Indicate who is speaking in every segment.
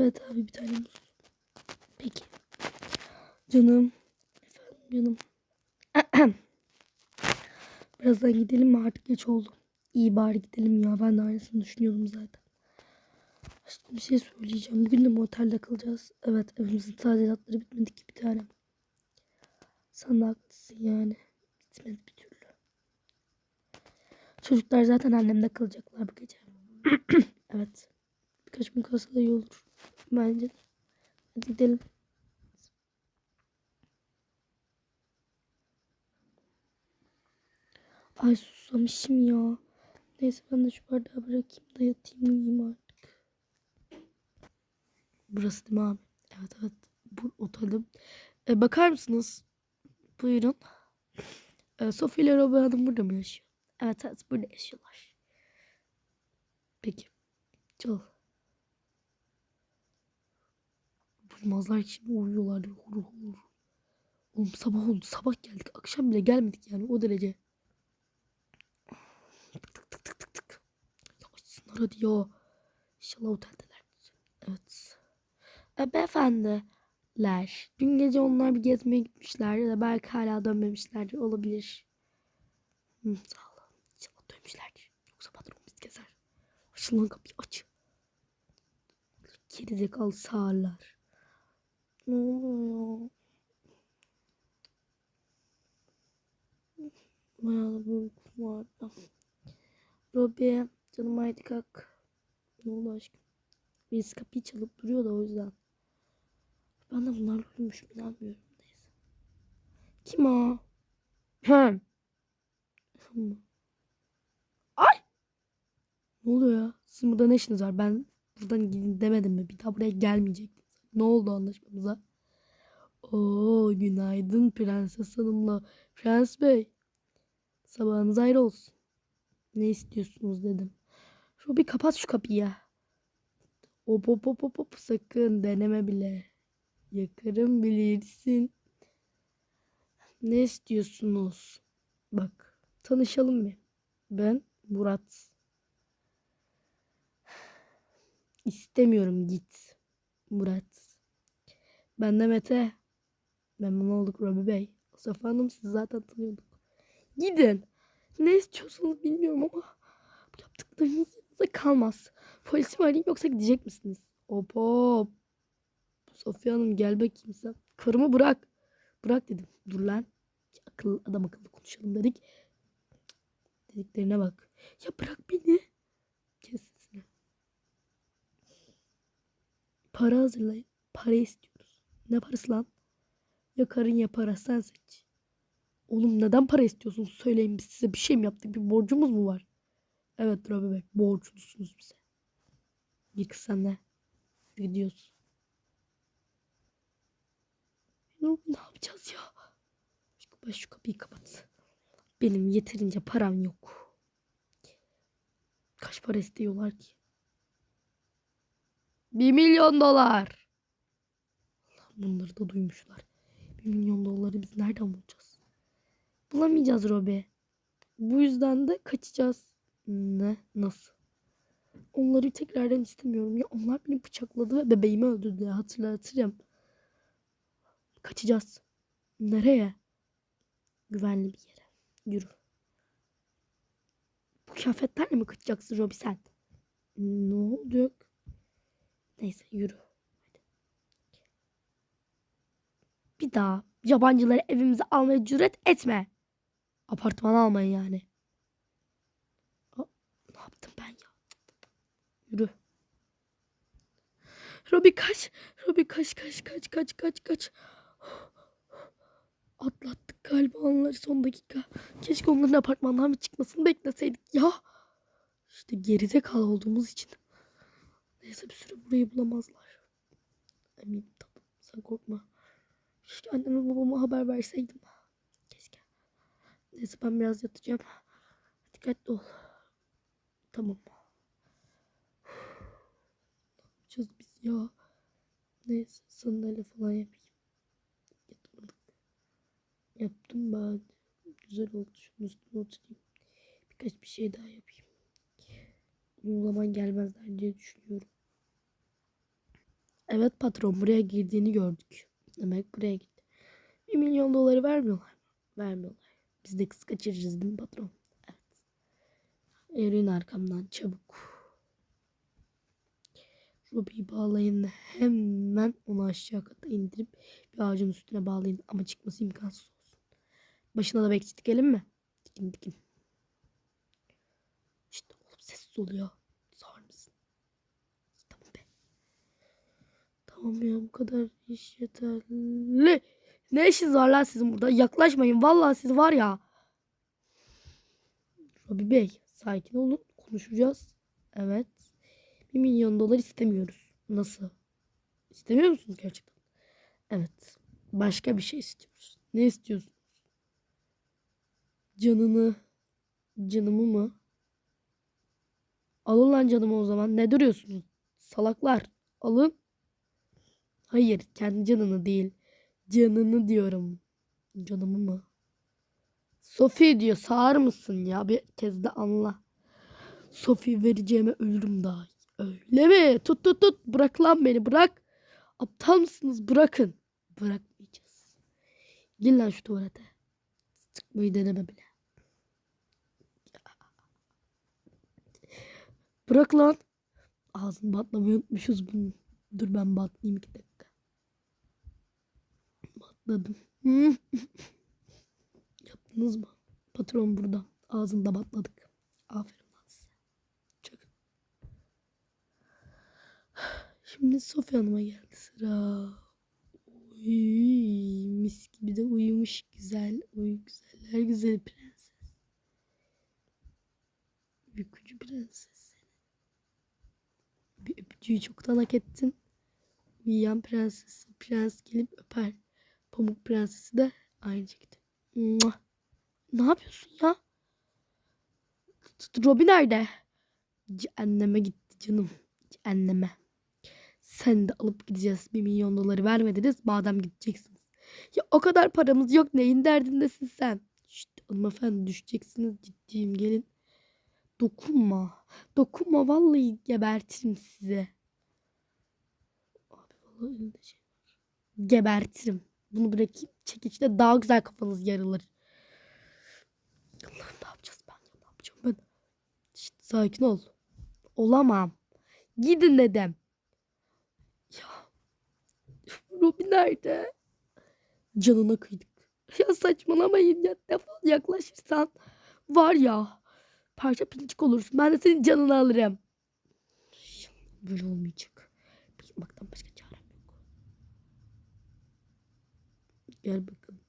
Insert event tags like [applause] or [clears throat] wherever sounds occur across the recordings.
Speaker 1: Evet abi bir tane muz. Peki. Canım. Efendim canım. [clears throat] Birazdan gidelim mi artık geç oldu. İyi bari gidelim ya. Ben de aynısını düşünüyordum zaten. Aşkım bir şey söyleyeceğim. Bugün de mi otelde kalacağız? Evet evimizin tadilatları bitmedi ki bir tane. Sen de haklısın yani. Bitmedi bir türlü. Çocuklar zaten annemde kalacaklar bu gece. [clears throat] evet. Birkaç gün kalsa da iyi olur. Bence. Hadi gidelim. Ay susamışım ya. Neyse ben de şu bardağı bırakayım da yatayım uyuyayım artık. Burası değil mi abi? Evet evet. Bu otelde. E, bakar mısınız? Buyurun. E, Sofia ile Robin Hanım burada mı yaşıyor? Evet evet burada yaşıyorlar. Peki. Çal. Duymazlar ki uyuyorlar. Hur hur. Oğlum sabah oldu. Sabah geldik. Akşam bile gelmedik yani o derece. Tık tık tık tık tık tık. Ya açsınlar hadi ya. İnşallah oteldeler. Evet. E, beyefendiler. Dün gece onlar bir gezmeye gitmişler. Ya da belki hala dönmemişlerdir. Olabilir. Hı, sağ olun. İnşallah dönmüşlerdir. Yoksa patron biz gezer. Açın lan kapıyı aç. Gerizekalı sağırlar. Ne oluyor? Bayağı bir uykum vardı. Robbie canım haydi kalk. Ne oldu aşkım? Birisi kapıyı çalıp duruyor da o yüzden. Ben de bunlarla uyumuşum inanmıyorum. Neyse. Kim o? Hem. Ay! Ne oluyor ya? Sizin burada ne işiniz var? Ben buradan gidin demedim mi? Bir daha buraya gelmeyecektiniz. Ne oldu anlaşmamıza? Oo günaydın Prenses Hanım'la Prens Bey. Sabahınız ayrı olsun. Ne istiyorsunuz dedim. Robi kapat şu kapıyı. Hop hop hop hop hop sakın deneme bile. Yakarım bilirsin. Ne istiyorsunuz? Bak tanışalım mı? Ben Murat. İstemiyorum git. Murat. Ben de Mete. Memnun olduk Robi Bey. Safa Hanım sizi zaten tanıyorduk. Gidin. Ne istiyorsanız bilmiyorum ama bu yaptıklarınız yanınıza kalmaz. Polisi mi arayayım yoksa gidecek misiniz? Hop hop. Sofya Hanım gel bakayım sen. Karımı bırak. Bırak dedim. Dur lan. Akıllı adam akıllı konuşalım dedik. Dediklerine bak. Ya bırak beni. Para hazırlayın. Para istiyoruz. Ne parası lan? Ya karın ya para sen seç. Oğlum neden para istiyorsun? Söyleyin biz size bir şey mi yaptık? Bir borcumuz mu var? Evet Robi Bey borçlusunuz bize. De. Gidiyoruz. Robi ne yapacağız ya? Şu, şu kapıyı kapat. Benim yeterince param yok. Kaç para istiyorlar ki? Bir milyon dolar. Bunları da duymuşlar. Bir milyon doları biz nereden bulacağız? Bulamayacağız Robi. Bu yüzden de kaçacağız. Ne? Nasıl? Onları tekrardan istemiyorum. Ya onlar beni bıçakladı ve bebeğimi öldürdü. Ya. Hatırla hatırlıyorum. Kaçacağız. Nereye? Güvenli bir yere. Yürü. Bu kıyafetlerle mi kaçacaksın Robi sen? Ne olacak? Neyse yürü. Hadi. Bir daha yabancıları evimize almaya cüret etme. Apartman almayın yani. Aa, ne yaptım ben ya? Yürü. Robi kaç. Robi kaç kaç kaç kaç kaç kaç. Atlattık galiba onları son dakika. Keşke onların apartmandan bir çıkmasını bekleseydik ya. İşte gerizekalı olduğumuz için. Neyse bir süre burayı bulamazlar. Eminim tamam. Sen korkma. Keşke anneme babama haber verseydim. Keşke. Neyse ben biraz yatacağım. Dikkatli ol. Tamam. Ne yapacağız biz ya? Neyse sandalye falan yapayım. Yatmadık. Yaptım ben. Güzel oldu. Şunun üstüne oturayım. Birkaç bir şey daha yapayım. Zaman gelmezler diye düşünüyorum. Evet patron buraya girdiğini gördük. Demek buraya gitti. Bir milyon doları vermiyorlar. Vermiyorlar. Biz de kız kaçıracağız değil mi patron? Evet. Yürüyün arkamdan çabuk. Robi'yi bağlayın. Hemen onu aşağı kata indirip bir ağacın üstüne bağlayın. Ama çıkması imkansız olsun. Başına da bekçi dikelim mi? Dikin dikin. İşte oğlum sessiz oluyor. Sağır mısın? Tamam be. Tamam ya bu kadar iş yeterli. Ne işiniz var lan sizin burada? Yaklaşmayın. Vallahi siz var ya. Robi Bey sakin olun. Konuşacağız. Evet. Bir milyon dolar istemiyoruz. Nasıl? İstemiyor musunuz gerçekten? Evet. Başka bir şey istiyoruz. Ne istiyorsun? Canını. Canımı mı? Alın lan canımı o zaman. Ne duruyorsunuz? Salaklar. Alın. Hayır. Kendi canını değil. Canını diyorum. Canımı mı? Sophie diyor. Sağır mısın ya? Bir kez de anla. Sophie vereceğime ölürüm daha. Öyle mi? Tut tut tut. Bırak lan beni bırak. Aptal mısınız? Bırakın. Bırakmayacağız. Gel lan şu tuvalete. Çıkmayı deneme bile. Bırak lan. Ağzını batlamayı unutmuşuz bunu. Dur ben batlayayım iki dakika. Batladım. Hı. Yaptınız mı? Patron burada. Ağzında batladık. Aferin lan size. Çakın. Şimdi Sofya Hanım'a geldi sıra. Uy, mis gibi de uyumuş güzel. Uy güzeller güzeli prenses. Uykucu prenses. Bir öpücüğü çoktan hak ettin. Uyuyan prenses. Prens gelip öper. Pamuk prensesi de aynı şekilde. Mua. Ne yapıyorsun ya? Robin nerede? Anneme gitti canım. Anneme. Sen de alıp gideceğiz. Bir milyon doları vermediniz. Madem gideceksiniz. Ya o kadar paramız yok. Neyin derdindesin sen? Şşt hanımefendi düşeceksiniz. Ciddiyim gelin. Dokunma. Dokunma vallahi gebertirim size. Abi vallahi elinde şey var. Gebertirim. Bunu bırakayım. Çekiçle daha güzel kafanız yarılır. Allah'ım ne yapacağız ben? Ne yapacağım ben? Şşt, sakin ol. Olamam. Gidin dedim. Ya. Robin nerede? Canına kıydık. Ya saçmalamayın ya. Defol yaklaşırsan. Var ya. Parça pinçik olursun. Ben de senin canını alırım. Böyle olmayacak. Bakmaktan başka çarem yok. Gel bakalım.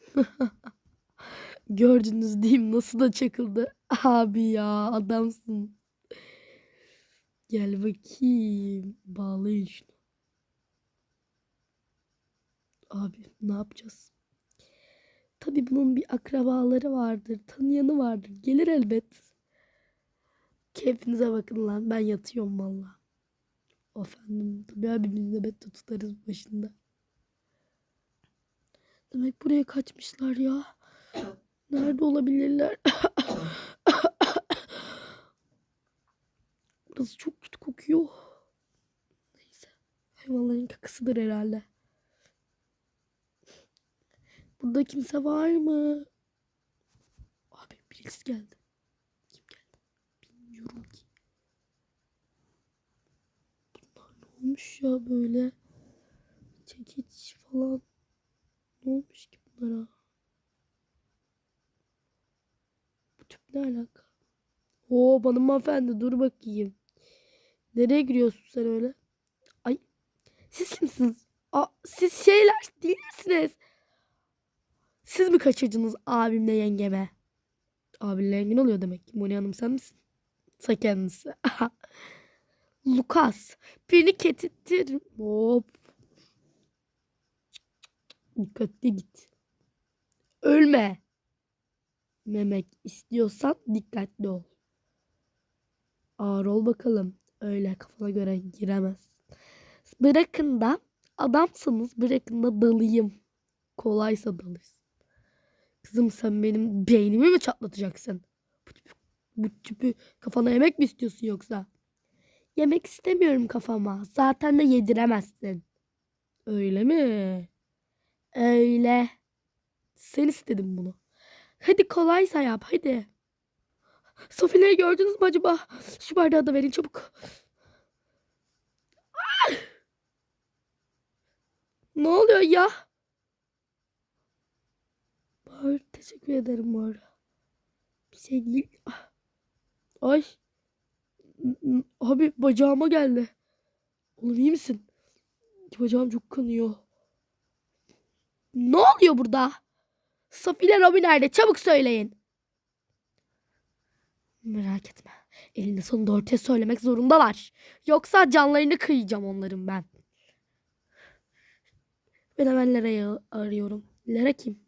Speaker 1: [laughs] Gördünüz değil mi? Nasıl da çakıldı. Abi ya adamsın. Gel bakayım. Bağlayın şunu. Abi ne yapacağız? Tabii bunun bir akrabaları vardır. Tanıyanı vardır. Gelir elbet. Keyfinize bakın lan. Ben yatıyorum valla. Efendim. Tabii abi biz nöbet de tutarız başında. Demek buraya kaçmışlar ya. Nerede olabilirler? [coughs] Burası çok kötü kokuyor. Neyse. Hayvanların kakasıdır herhalde. Burada kimse var mı? Abi birisi geldi. Kim geldi? Bilmiyorum ki. Bunlar ne olmuş ya böyle? Çekiç falan. Ne olmuş ki bunlara? Bu tüp ne alaka? Oo hanımefendi dur bakayım. Nereye giriyorsun sen öyle? Ay siz kimsiniz? Aa, siz şeyler değil misiniz? Siz mi kaçırdınız abimle yengeme? Abinle yengen oluyor demek ki. Moni Hanım sen misin? Ta kendisi. [laughs] Lukas. Beni ketittir. Hop. Dikkatli git. Ölme. Memek istiyorsan dikkatli ol. Ağır ol bakalım. Öyle kafana göre giremez. Bırakın da adamsınız bırakın da dalayım. Kolaysa dalırsın. Kızım sen benim beynimi mi çatlatacaksın? Bu tüpü kafana yemek mi istiyorsun yoksa? Yemek istemiyorum kafama. Zaten de yediremezsin. Öyle mi? Öyle. Sen istedin bunu. Hadi kolaysa yap hadi. Sofileri gördünüz mü acaba? Şu bardağı da verin çabuk. Ah! Ne oluyor ya? Bahar teşekkür ederim bu. Bir şey değil. Ah. Ay. Abi bacağıma geldi. Oğlum iyi misin? Bacağım çok kanıyor. Ne oluyor burada? Sofi ile Robin nerede? Çabuk söyleyin. Merak etme. Elinde sonunda ortaya söylemek zorundalar. Yoksa canlarını kıyacağım onların ben. Ben hemen Lera'yı arıyorum. Lera kim?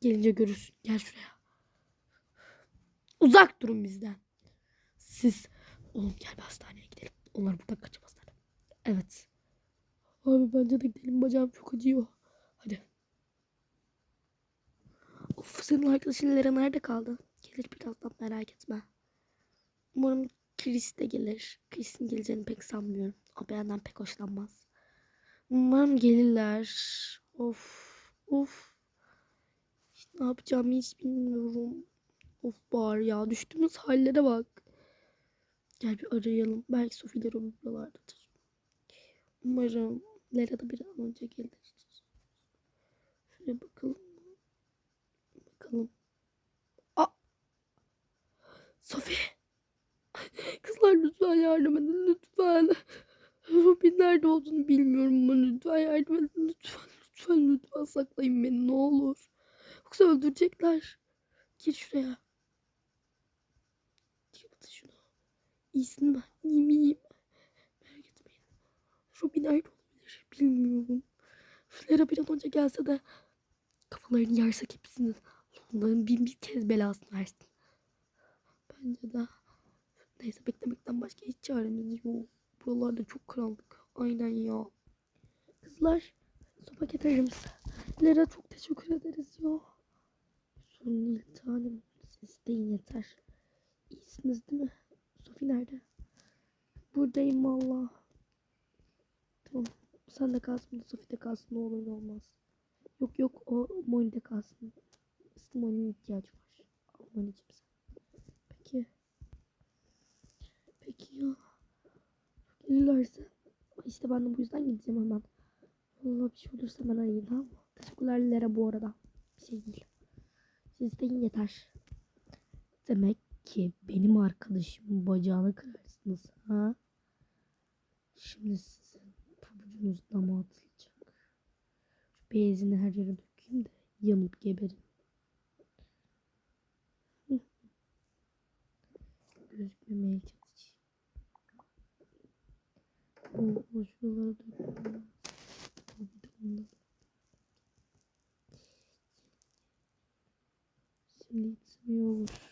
Speaker 1: Gelince görürsün. Gel şuraya. Uzak durun bizden. Siz oğlum gel bir hastaneye gidelim. Onlar buradan kaçamazlar. Evet. Abi bence de gidelim. Bacağım çok acıyor. Hadi. Of senin arkadaşın Lera nerede kaldı? Gelir birazdan merak etme. Umarım Chris de gelir. Chris'in geleceğini pek sanmıyorum. O benden pek hoşlanmaz. Umarım gelirler. Of. Of. Ne yapacağımı hiç bilmiyorum. Of bari ya. Düştüğümüz hallere bak. Gel bir arayalım. Belki Sophie ile Robin buralardadır. Umarım Lera da bir an önce gelir. Şuraya bakalım. Bakalım. Aa! Sophie! [laughs] Kızlar lütfen yardım edin lütfen. [laughs] Robin nerede olduğunu bilmiyorum ama lütfen yardım edin lütfen lütfen lütfen saklayın beni ne olur. Yoksa öldürecekler. Gir şuraya. Yaptı şunu. İyisin mi? İyiyim iyiyim. Merak etmeyin. Robin nerede olabilir bilmiyorum. Flera bir an önce gelse de kafalarını yarsak hepsini. Onların bin bir kez belasını versin. Bence de. Neyse beklemekten başka hiç çaremiz yok. Buralarda çok karanlık. Aynen ya. Kızlar su getirir misin? Lera çok teşekkür ederiz ya. Sorun değil tanem. Siz isteyin yeter. İyisiniz değil mi? Sofi nerede? Buradayım valla. Tamam. Sen de kalsın. Sofi de kalsın. Ne olur ne olmaz. Yok yok o Moni'de kalsın. Aslında Moni'nin ihtiyacı var. Al Moni'cim sen. Peki. Peki ya. Gelirlerse. İşte ben de bu yüzden gideceğim hemen. Vallahi bir şey olursa ben arayayım tamam? Teşekkürler Lera bu arada. Bir şey değil. Siz deyin yeter. Demek ki benim arkadaşımın bacağını kırarsınız ha? Şimdi sizin pabucunuz dama atılacak. Şu beyazını her yere dökeyim de yanıp geberin. Gözükmemeye çalışayım. O, o şuralara ondan. Şimdi içsem iyi olur.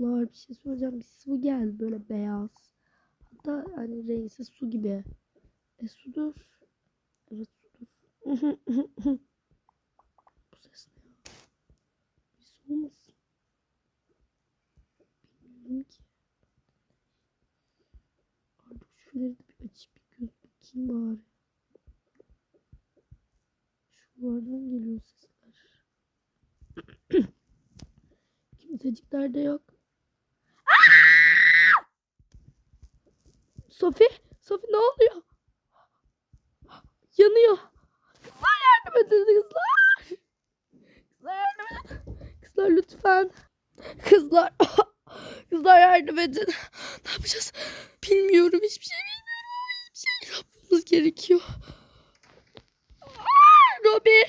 Speaker 1: Kızlar bir şey soracağım. Bir sıvı geldi böyle beyaz. Hatta hani renksiz su gibi. E sudur. Evet sudur. [laughs] Bu ses ne? Bir su olmasın? Bilmiyorum ki. Artık şuraları da bir açıp bir göz bakayım bari. Şuralardan geliyor sesler. [clears throat] Kimsecikler de yok. Sofi, Sofi ne oluyor? Yanıyor. Kızlar yardım edin kızlar. Kızlar yardım edin. Kızlar lütfen. Kızlar. [coughs] Kızlar yardım edin. Ne yapacağız? Bilmiyorum. Hiçbir şey bilmiyorum. Hiçbir şey yapmamız gerekiyor. Robi.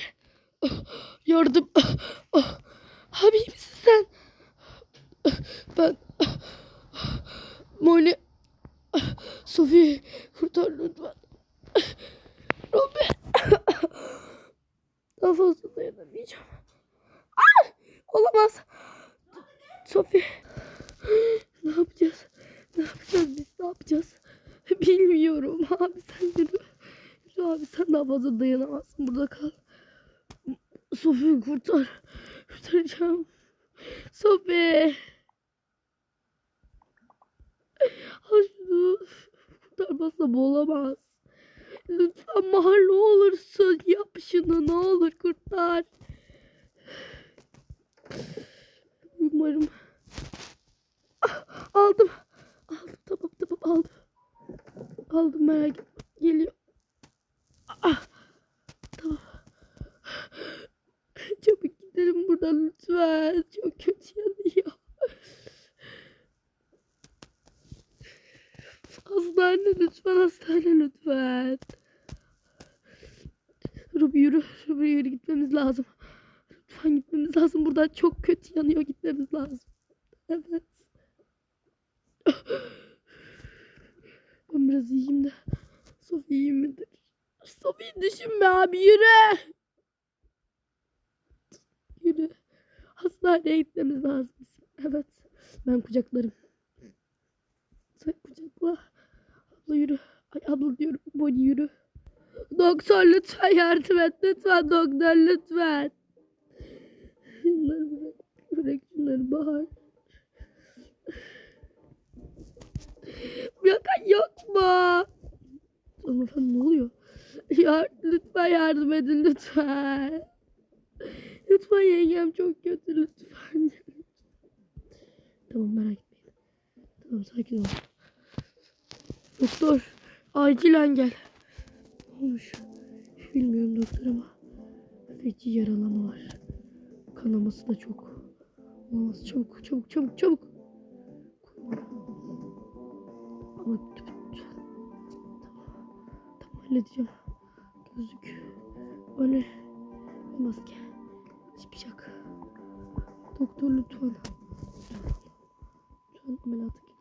Speaker 1: Yardım. Abi iyi misin sen? Ben... Moni... Sofi kurtar lütfen. Robi. Daha fazla dayanamayacağım. Ah! Olamaz. Sofi. Ne yapacağız? Ne yapacağız biz? Ne yapacağız? Bilmiyorum. Abi sen yürü. Yürü abi sen daha fazla dayanamazsın. Burada kal. Sofi'yi kurtar. Kurtaracağım. Sofi. Şunu. Kurtarmazsam olamaz. Lütfen Mahar ne olursun yap şunu ne olur kurtar. Umarım. Ah, aldım. Aldım tamam tamam aldım. Aldım merak etme. Geliyor. Ah, tamam. Çabuk gidelim buradan lütfen. Çok kötü yanıyor. Hastane lütfen hastane lütfen. Ruby yürü. Ruby yürü gitmemiz lazım. Lütfen gitmemiz lazım. Buradan çok kötü yanıyor gitmemiz lazım. Evet. Ben biraz iyiyim de. Sofi iyi midir? Sofi'yi düşünme abi yürü. Yürü. Hastaneye gitmemiz lazım. Evet. Ben kucaklarım. Sen kucakla. Abla yürü. Ay abla diyorum. Bonnie yürü. Doktor lütfen yardım et. Lütfen doktor lütfen. Şunları bırak. Bırak şunları Bahar. Yakan yok mu? Hanımefendi ne oluyor? Ya, lütfen yardım edin lütfen. Lütfen yengem çok kötü lütfen. tamam merak etmeyin. Tamam sakin ol. Doktor acilen gel. Olmuş? Bilmiyorum doktor ama feci yaralama var. Kanaması da çok. Olamaz çabuk çabuk çabuk çabuk. Ama. Tamam. Halledeceğim. Gözlük. Ve maske. Çıpacak. Doktor lütfen. Lütfen ameliyata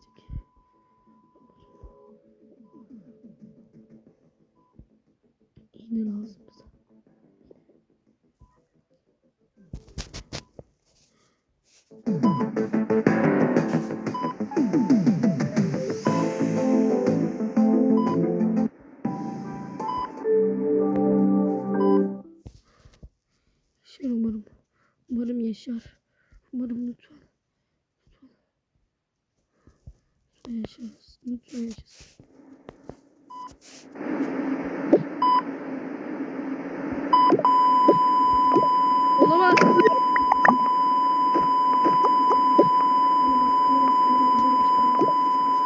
Speaker 1: Yaşar umarım. Umarım yaşar. Umarım lütfen. Lütfen. Yaşasın. Lütfen yaşasın. Olamaz.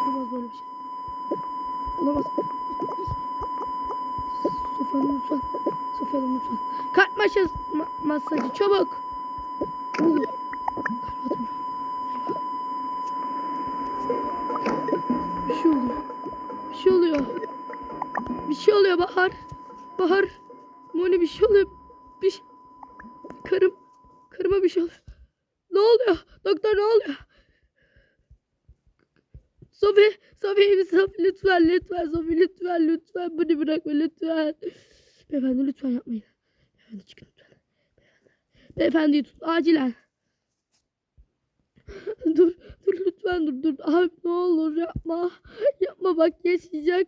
Speaker 1: Olamaz böyle bir şey. Olamaz. Sofyanın lütfen. Lütfen. Kalp masaj, ma- masajı çabuk. Bir şey oluyor. Bir şey oluyor. Bir şey oluyor Bahar. Bahar. Moni bir şey oluyor. Bir şey. Karım. Karıma bir şey oluyor. Ne oluyor? Doktor ne oluyor? Sofi, Sofi? Sofi lütfen, lütfen, Sofi lütfen, lütfen. Bunu bırakma lütfen. Beyefendi lütfen yapmayın. Beyefendi çıkın lütfen. Beyefendi. Beyefendiyi tut acilen. [laughs] dur, dur lütfen dur, dur. Abi ne olur yapma. Yapma bak yaşayacak.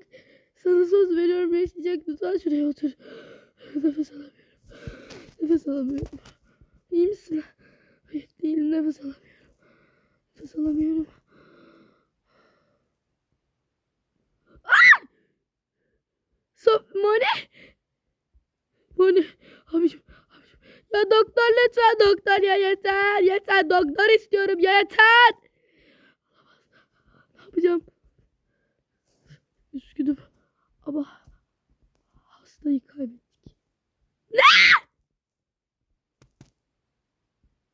Speaker 1: Sana söz veriyorum yaşayacak. Lütfen şuraya otur. Nefes alamıyorum. Nefes alamıyorum. İyi misin? Hayır değilim nefes alamıyorum. Nefes alamıyorum. So, Mone. Bu ne? Abicim, abicim. Ya doktor lütfen doktor ya yeter. Yeter doktor istiyorum ya yeter. Ne yapacağım? Üzgünüm ama hastayı kaybettik. Ne?